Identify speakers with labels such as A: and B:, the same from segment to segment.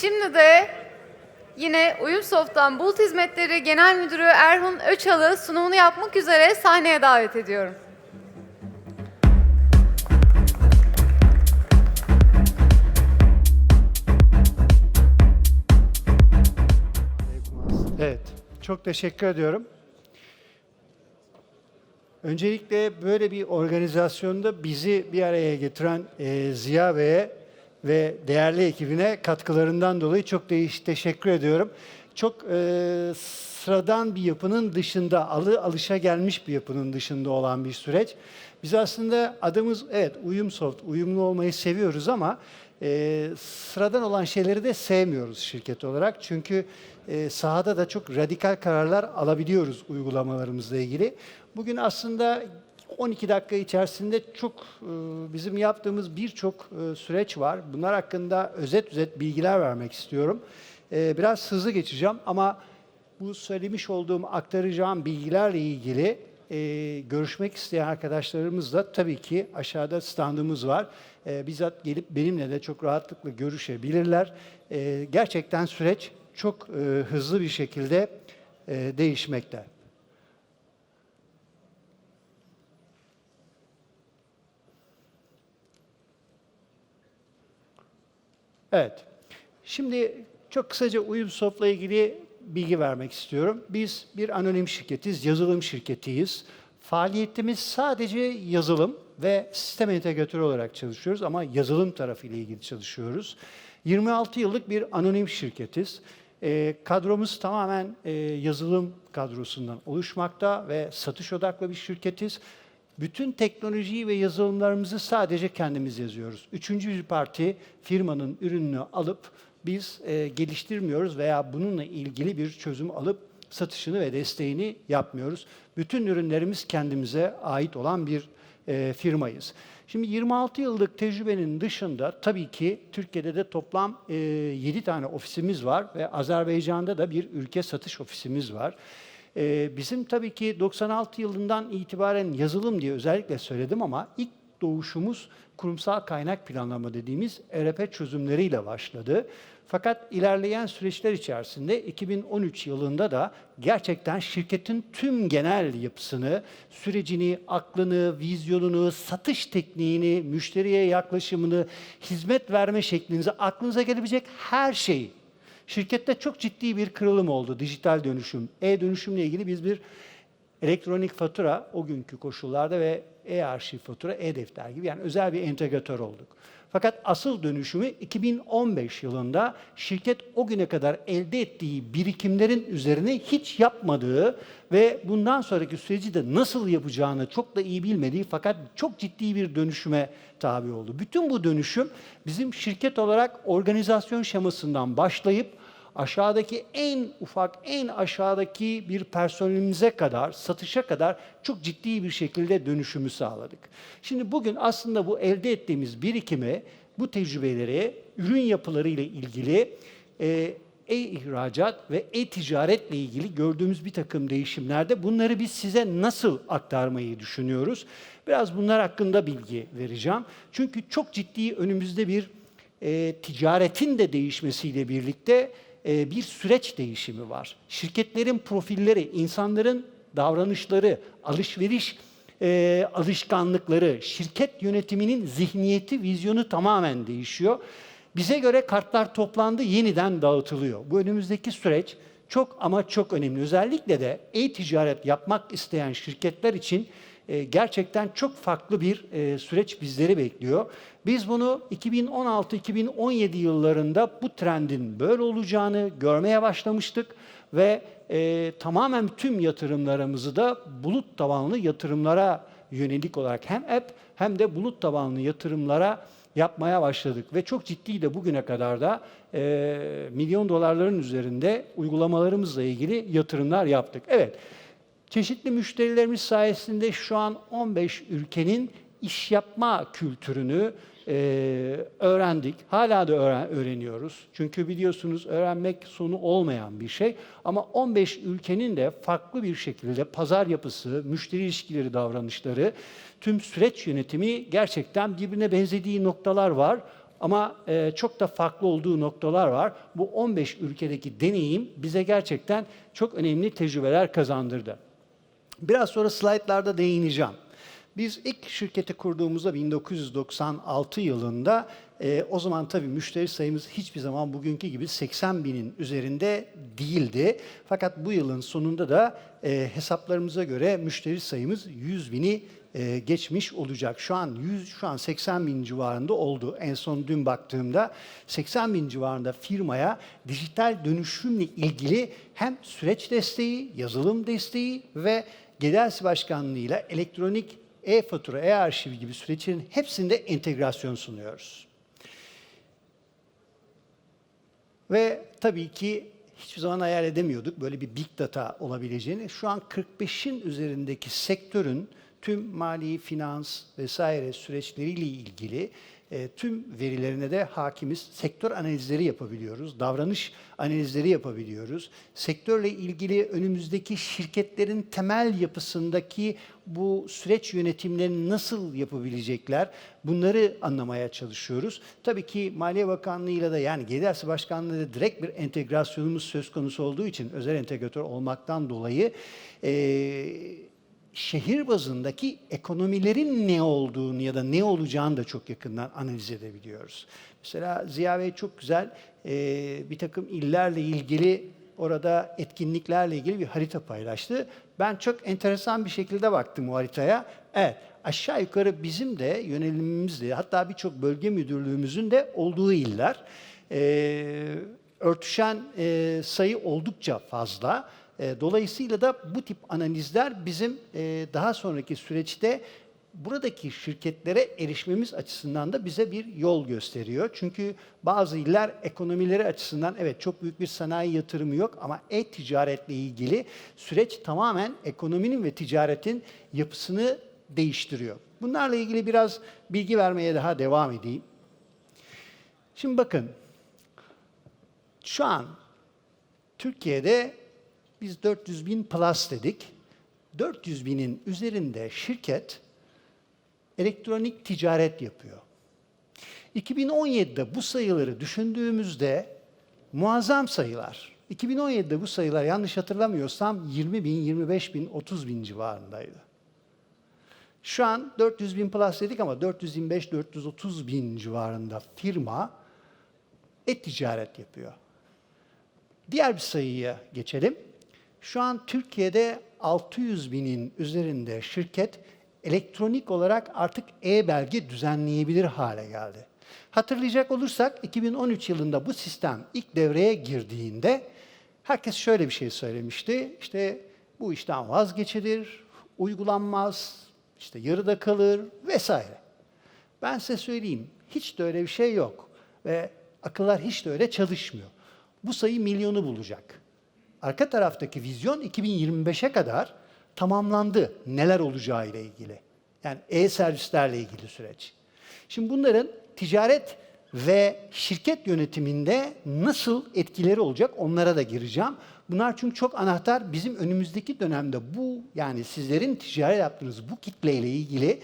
A: Şimdi de yine Uyumsoft'tan Bulut Hizmetleri Genel Müdürü Erhun Öçal'ı sunumunu yapmak üzere sahneye davet ediyorum.
B: Evet, çok teşekkür ediyorum. Öncelikle böyle bir organizasyonda bizi bir araya getiren e, Ziya Bey'e ve değerli ekibine katkılarından dolayı çok değiş teşekkür ediyorum. Çok e, sıradan bir yapının dışında, alı alışa gelmiş bir yapının dışında olan bir süreç. Biz aslında adımız evet uyum soft, uyumlu olmayı seviyoruz ama e, sıradan olan şeyleri de sevmiyoruz şirket olarak. Çünkü e, sahada da çok radikal kararlar alabiliyoruz uygulamalarımızla ilgili. Bugün aslında 12 dakika içerisinde çok e, bizim yaptığımız birçok e, süreç var. Bunlar hakkında özet özet bilgiler vermek istiyorum. E, Biraz hızlı geçeceğim ama bu söylemiş olduğum, aktaracağım bilgilerle ilgili görüşmek isteyen arkadaşlarımızla tabii ki aşağıda standımız var. E, bizzat gelip benimle de çok rahatlıkla görüşebilirler. Gerçekten süreç çok hızlı bir şekilde e, değişmekte. Evet. Şimdi çok kısaca Uyumsoft'la ilgili bilgi vermek istiyorum. Biz bir anonim şirketiz, yazılım şirketiyiz. Faaliyetimiz sadece yazılım ve sistem entegratörü olarak çalışıyoruz ama yazılım tarafıyla ilgili çalışıyoruz. 26 yıllık bir anonim şirketiz. E, kadromuz tamamen e, yazılım kadrosundan oluşmakta ve satış odaklı bir şirketiz. Bütün teknolojiyi ve yazılımlarımızı sadece kendimiz yazıyoruz. Üçüncü bir parti firmanın ürününü alıp biz e, geliştirmiyoruz veya bununla ilgili bir çözüm alıp satışını ve desteğini yapmıyoruz. Bütün ürünlerimiz kendimize ait olan bir e, firmayız. Şimdi 26 yıllık tecrübenin dışında tabii ki Türkiye'de de toplam e, 7 tane ofisimiz var ve Azerbaycan'da da bir ülke satış ofisimiz var. Ee, bizim tabii ki 96 yılından itibaren yazılım diye özellikle söyledim ama ilk doğuşumuz kurumsal kaynak planlama dediğimiz ERP çözümleriyle başladı. Fakat ilerleyen süreçler içerisinde 2013 yılında da gerçekten şirketin tüm genel yapısını, sürecini, aklını, vizyonunu, satış tekniğini, müşteriye yaklaşımını, hizmet verme şeklinizi, aklınıza gelebilecek her şeyi Şirkette çok ciddi bir kırılım oldu dijital dönüşüm. E-dönüşümle ilgili biz bir elektronik fatura o günkü koşullarda ve e-arşiv fatura, e-defter gibi yani özel bir entegratör olduk. Fakat asıl dönüşümü 2015 yılında şirket o güne kadar elde ettiği birikimlerin üzerine hiç yapmadığı ve bundan sonraki süreci de nasıl yapacağını çok da iyi bilmediği fakat çok ciddi bir dönüşüme tabi oldu. Bütün bu dönüşüm bizim şirket olarak organizasyon şemasından başlayıp aşağıdaki en ufak, en aşağıdaki bir personelimize kadar, satışa kadar çok ciddi bir şekilde dönüşümü sağladık. Şimdi bugün aslında bu elde ettiğimiz birikimi, bu tecrübeleri, ürün yapıları ile ilgili e, e-ihracat ve e-ticaretle ilgili gördüğümüz bir takım değişimlerde bunları biz size nasıl aktarmayı düşünüyoruz? Biraz bunlar hakkında bilgi vereceğim. Çünkü çok ciddi önümüzde bir e, ticaretin de değişmesiyle birlikte bir süreç değişimi var. Şirketlerin profilleri, insanların davranışları, alışveriş e, alışkanlıkları, şirket yönetiminin zihniyeti, vizyonu tamamen değişiyor. Bize göre kartlar toplandı, yeniden dağıtılıyor. Bu önümüzdeki süreç çok ama çok önemli. Özellikle de e-ticaret yapmak isteyen şirketler için e, gerçekten çok farklı bir e, süreç bizleri bekliyor. Biz bunu 2016-2017 yıllarında bu trendin böyle olacağını görmeye başlamıştık ve e, tamamen tüm yatırımlarımızı da bulut tabanlı yatırımlara yönelik olarak hem app hem de bulut tabanlı yatırımlara yapmaya başladık ve çok ciddi de bugüne kadar da e, milyon dolarların üzerinde uygulamalarımızla ilgili yatırımlar yaptık. Evet, çeşitli müşterilerimiz sayesinde şu an 15 ülkenin iş yapma kültürünü e, öğrendik. Hala da öğren- öğreniyoruz. Çünkü biliyorsunuz öğrenmek sonu olmayan bir şey. Ama 15 ülkenin de farklı bir şekilde pazar yapısı, müşteri ilişkileri, davranışları, tüm süreç yönetimi gerçekten birbirine benzediği noktalar var. Ama e, çok da farklı olduğu noktalar var. Bu 15 ülkedeki deneyim bize gerçekten çok önemli tecrübeler kazandırdı. Biraz sonra slaytlarda değineceğim. Biz ilk şirketi kurduğumuzda 1996 yılında e, o zaman tabii müşteri sayımız hiçbir zaman bugünkü gibi 80 binin üzerinde değildi. Fakat bu yılın sonunda da e, hesaplarımıza göre müşteri sayımız 100 bini e, geçmiş olacak. Şu an 100, şu an 80 bin civarında oldu. En son dün baktığımda 80 bin civarında firmaya dijital dönüşümle ilgili hem süreç desteği, yazılım desteği ve Gedelsi Başkanlığı ile elektronik e-fatura, e-arşiv gibi süreçlerin hepsinde entegrasyon sunuyoruz. Ve tabii ki hiçbir zaman hayal edemiyorduk böyle bir big data olabileceğini. Şu an 45'in üzerindeki sektörün tüm mali, finans vesaire süreçleriyle ilgili e, tüm verilerine de hakimiz. Sektör analizleri yapabiliyoruz, davranış analizleri yapabiliyoruz. Sektörle ilgili önümüzdeki şirketlerin temel yapısındaki bu süreç yönetimlerini nasıl yapabilecekler bunları anlamaya çalışıyoruz. Tabii ki Maliye Bakanlığı'yla da yani Gelirsi Başkanlığı'yla direkt bir entegrasyonumuz söz konusu olduğu için özel entegratör olmaktan dolayı eee şehir bazındaki ekonomilerin ne olduğunu ya da ne olacağını da çok yakından analiz edebiliyoruz. Mesela Ziya Bey çok güzel e, bir takım illerle ilgili orada etkinliklerle ilgili bir harita paylaştı. Ben çok enteresan bir şekilde baktım o haritaya. Evet, aşağı yukarı bizim de yönelimimizde hatta birçok bölge müdürlüğümüzün de olduğu iller. E, örtüşen e, sayı oldukça fazla. E, Dolayısıyla da bu tip analizler bizim e, daha sonraki süreçte buradaki şirketlere erişmemiz açısından da bize bir yol gösteriyor. Çünkü bazı iller ekonomileri açısından evet çok büyük bir sanayi yatırımı yok ama e-ticaretle ilgili süreç tamamen ekonominin ve ticaretin yapısını değiştiriyor. Bunlarla ilgili biraz bilgi vermeye daha devam edeyim. Şimdi bakın, şu an Türkiye'de biz 400 bin plus dedik. 400 binin üzerinde şirket elektronik ticaret yapıyor. 2017'de bu sayıları düşündüğümüzde muazzam sayılar. 2017'de bu sayılar yanlış hatırlamıyorsam 20 bin, 25 bin, 30 bin civarındaydı. Şu an 400 bin plus dedik ama 425-430 bin civarında firma e-ticaret yapıyor. Diğer bir sayıya geçelim. Şu an Türkiye'de 600 binin üzerinde şirket elektronik olarak artık e-belge düzenleyebilir hale geldi. Hatırlayacak olursak 2013 yılında bu sistem ilk devreye girdiğinde herkes şöyle bir şey söylemişti. İşte bu işten vazgeçilir, uygulanmaz, işte yarıda kalır vesaire. Ben size söyleyeyim, hiç de öyle bir şey yok ve akıllar hiç de öyle çalışmıyor. Bu sayı milyonu bulacak. Arka taraftaki vizyon 2025'e kadar tamamlandı neler olacağı ile ilgili. Yani e-servislerle ilgili süreç. Şimdi bunların ticaret ve şirket yönetiminde nasıl etkileri olacak onlara da gireceğim. Bunlar çünkü çok anahtar. Bizim önümüzdeki dönemde bu yani sizlerin ticaret yaptığınız bu kitleyle ilgili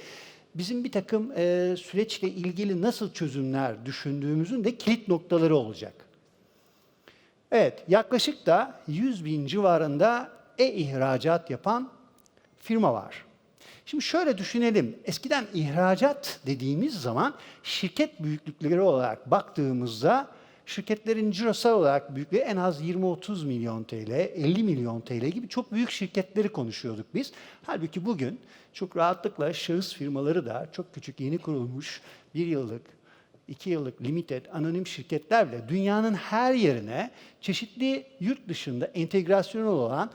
B: bizim bir takım e, süreçle ilgili nasıl çözümler düşündüğümüzün de kilit noktaları olacak. Evet, yaklaşık da 100 bin civarında e-ihracat yapan firma var. Şimdi şöyle düşünelim. Eskiden ihracat dediğimiz zaman şirket büyüklükleri olarak baktığımızda şirketlerin cirosal olarak büyüklüğü en az 20-30 milyon TL, 50 milyon TL gibi çok büyük şirketleri konuşuyorduk biz. Halbuki bugün çok rahatlıkla şahıs firmaları da çok küçük yeni kurulmuş bir yıllık, iki yıllık limited anonim şirketler bile dünyanın her yerine çeşitli yurt dışında entegrasyonu olan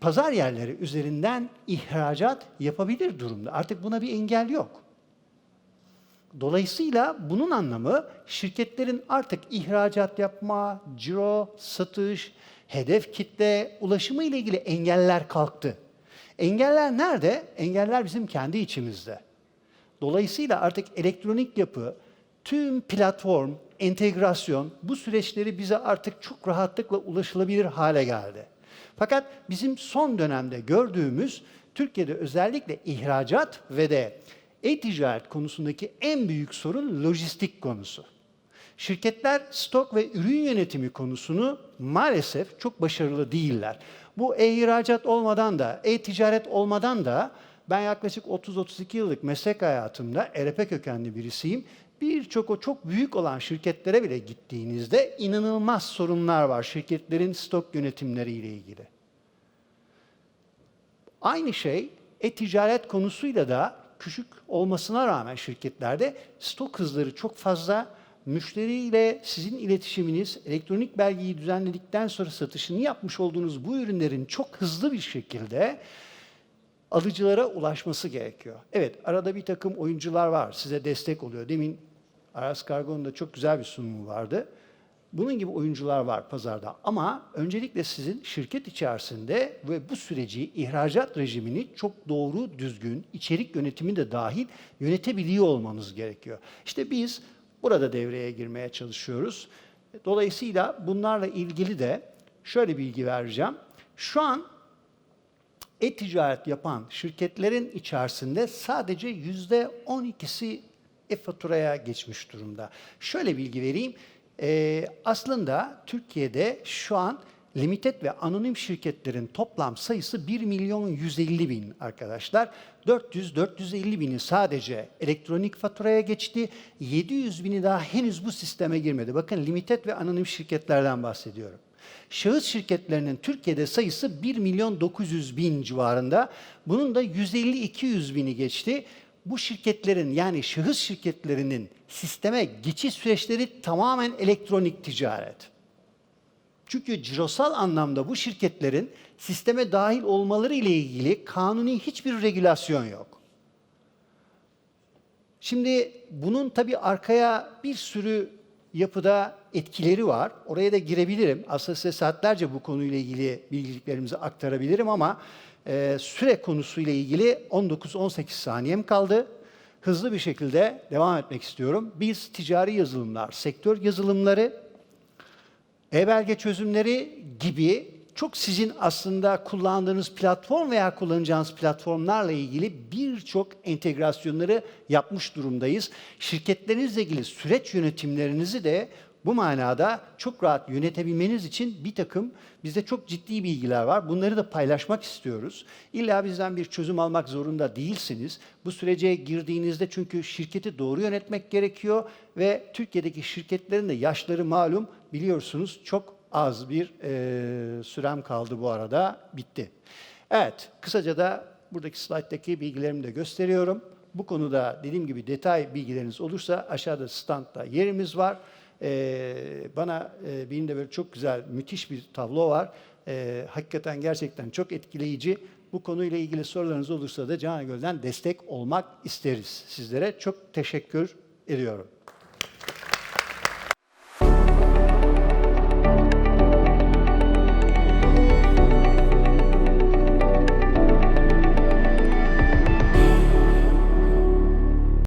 B: pazar yerleri üzerinden ihracat yapabilir durumda. Artık buna bir engel yok. Dolayısıyla bunun anlamı şirketlerin artık ihracat yapma, ciro, satış, hedef kitle, ulaşımı ile ilgili engeller kalktı. Engeller nerede? Engeller bizim kendi içimizde. Dolayısıyla artık elektronik yapı, tüm platform, entegrasyon bu süreçleri bize artık çok rahatlıkla ulaşılabilir hale geldi. Fakat bizim son dönemde gördüğümüz Türkiye'de özellikle ihracat ve de e-ticaret konusundaki en büyük sorun lojistik konusu. Şirketler stok ve ürün yönetimi konusunu maalesef çok başarılı değiller. Bu e-ihracat olmadan da, e-ticaret olmadan da ben yaklaşık 30-32 yıllık meslek hayatımda ERP kökenli birisiyim. Birçok o çok büyük olan şirketlere bile gittiğinizde inanılmaz sorunlar var şirketlerin stok yönetimleriyle ilgili. Aynı şey e-ticaret konusuyla da küçük olmasına rağmen şirketlerde stok hızları çok fazla. Müşteriyle sizin iletişiminiz, elektronik belgeyi düzenledikten sonra satışını yapmış olduğunuz bu ürünlerin çok hızlı bir şekilde alıcılara ulaşması gerekiyor. Evet, arada bir takım oyuncular var, size destek oluyor. Demin Aras Kargo'nun da çok güzel bir sunumu vardı. Bunun gibi oyuncular var pazarda ama öncelikle sizin şirket içerisinde ve bu süreci, ihracat rejimini çok doğru, düzgün, içerik yönetimi de dahil yönetebiliyor olmanız gerekiyor. İşte biz burada devreye girmeye çalışıyoruz. Dolayısıyla bunlarla ilgili de şöyle bilgi vereceğim. Şu an e-ticaret yapan şirketlerin içerisinde sadece yüzde 12'si e-faturaya geçmiş durumda. Şöyle bilgi vereyim. Ee, aslında Türkiye'de şu an limited ve anonim şirketlerin toplam sayısı 1 milyon 150 bin arkadaşlar. 400-450 bini sadece elektronik faturaya geçti. 700 bini daha henüz bu sisteme girmedi. Bakın limited ve anonim şirketlerden bahsediyorum. Şahıs şirketlerinin Türkiye'de sayısı 1 milyon 900 bin civarında. Bunun da 150-200 bini geçti. Bu şirketlerin yani şahıs şirketlerinin sisteme geçiş süreçleri tamamen elektronik ticaret. Çünkü cirosal anlamda bu şirketlerin sisteme dahil olmaları ile ilgili kanuni hiçbir regülasyon yok. Şimdi bunun tabii arkaya bir sürü yapıda etkileri var. Oraya da girebilirim. Aslında size saatlerce bu konuyla ilgili bilgiliklerimizi aktarabilirim ama e, süre konusuyla ilgili 19-18 saniyem kaldı. Hızlı bir şekilde devam etmek istiyorum. Biz ticari yazılımlar, sektör yazılımları, e-belge çözümleri gibi çok sizin aslında kullandığınız platform veya kullanacağınız platformlarla ilgili birçok entegrasyonları yapmış durumdayız. Şirketlerinizle ilgili süreç yönetimlerinizi de bu manada çok rahat yönetebilmeniz için bir takım bizde çok ciddi bilgiler var. Bunları da paylaşmak istiyoruz. İlla bizden bir çözüm almak zorunda değilsiniz. Bu sürece girdiğinizde çünkü şirketi doğru yönetmek gerekiyor ve Türkiye'deki şirketlerin de yaşları malum biliyorsunuz çok az bir e, sürem kaldı bu arada. Bitti. Evet, kısaca da buradaki slayttaki bilgilerimi de gösteriyorum. Bu konuda dediğim gibi detay bilgileriniz olursa aşağıda standta yerimiz var. Ee, bana e, benim böyle çok güzel, müthiş bir tablo var. Ee, hakikaten gerçekten çok etkileyici. Bu konuyla ilgili sorularınız olursa da Can Göl'den destek olmak isteriz sizlere. Çok teşekkür ediyorum.